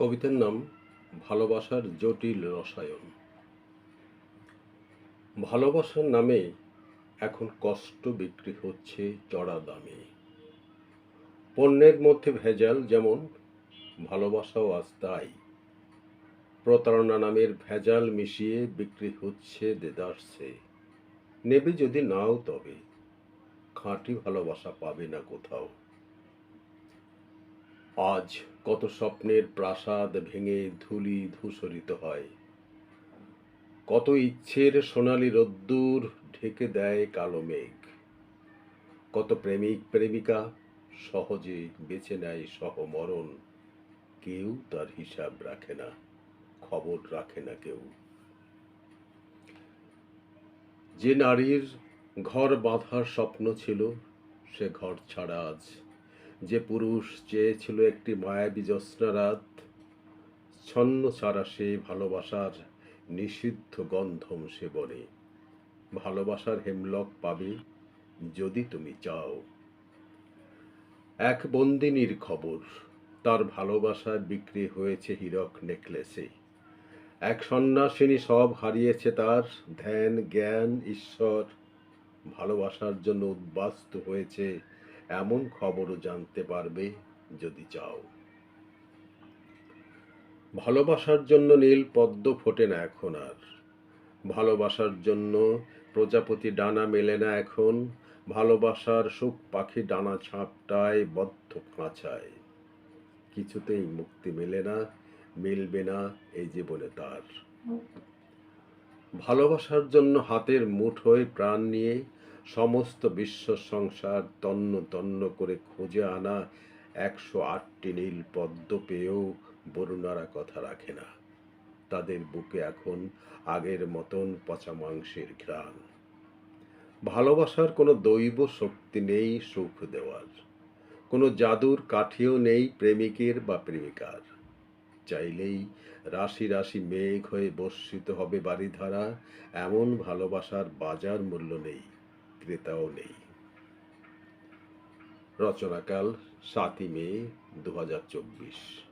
কবিতার নাম ভালোবাসার জটিল রসায়ন। ভালোবাসার নামে এখন কষ্ট বিক্রি হচ্ছে চড়া দামে। পণ্যের মধ্যে ভেজাল যেমন, ভালোবাসাও আজ তাই। প্রতারণা নামের ভেজাল মিশিয়ে বিক্রি হচ্ছে দেদার্সে নেবে যদি নাও তবে, খাঁটি ভালোবাসা পাবে না কোথাও। আজ কত স্বপ্নের প্রাসাদ ভেঙে ধুলি ধূসরিত হয়। কত ইচ্ছের সোনালি রোদ্দুর ঢেকে দেয় কালো মেঘ। কত প্রেমিক প্রেমিকা সহজে বেছে নেয় সহমরণ। কেউ তার হিসাব রাখে না, খবর রাখে না কেউ। যে নারীর ঘর বাঁধার স্বপ্ন ছিল, সে ঘর ছাড়া আজ যে পুরুষ চেয়েছিল একটি মায়াবী জ্যোৎস্না রাত, ছন্ন ছাড়া সে ভালোবাসার নিষিদ্ধ গন্ধম সে বনে। ভালোবাসার হেমলক পাবে যদি তুমি চাও। এক বন্দিনীর খবর, তার ভালোবাসা বিক্রি হয়েছে হীরক নেকলেসে। এক সন্ন্যাসিনী সব হারিয়েছে তার, ধ্যান, জ্ঞান, ঈশ্বর। ভালোবাসার জন্য উদ্বাস্ত হয়েছে এমন খবরও জানতে পারবে যদি চাও। ভালোবাসার জন্য নীল পদ্ম ফোটে না এখন আর। ভালোবাসার জন্য প্রজাপতি ডানা মেলে না এখন। ভালোবাসার সুখ পাখি ডানা ছাপটায় বদ্ধ খাঁচায়। কিছুতেই মুক্তি মেলে না, মিলবে না এই জীবনে তার। ভালোবাসার জন্য হাতের মুঠোয় প্রাণ নিয়ে সমস্ত বিশ্ব সংসার তন্ন তন্ন করে খুঁজে আনা, একশো আটটি নীল পদ্ম পেয়েও বরুণারা কথা রাখে না। তাদের বুকে এখন আগের মতন পচা মাংসের ঘ্রাণ। ভালোবাসার কোনো দৈব শক্তি নেই সুখ দেওয়ার। কোনো জাদুর কাঠিও নেই প্রেমিকের বা প্রেমিকার। চাইলেই রাশি রাশি মেঘ হয়ে বর্ষিত হবে বাড়িধারা, এমন ভালোবাসার বাজার মূল্য নেই। ক্রেতাও নেই। রচনাকাল সাতই মে দু হাজার চব্বিশ।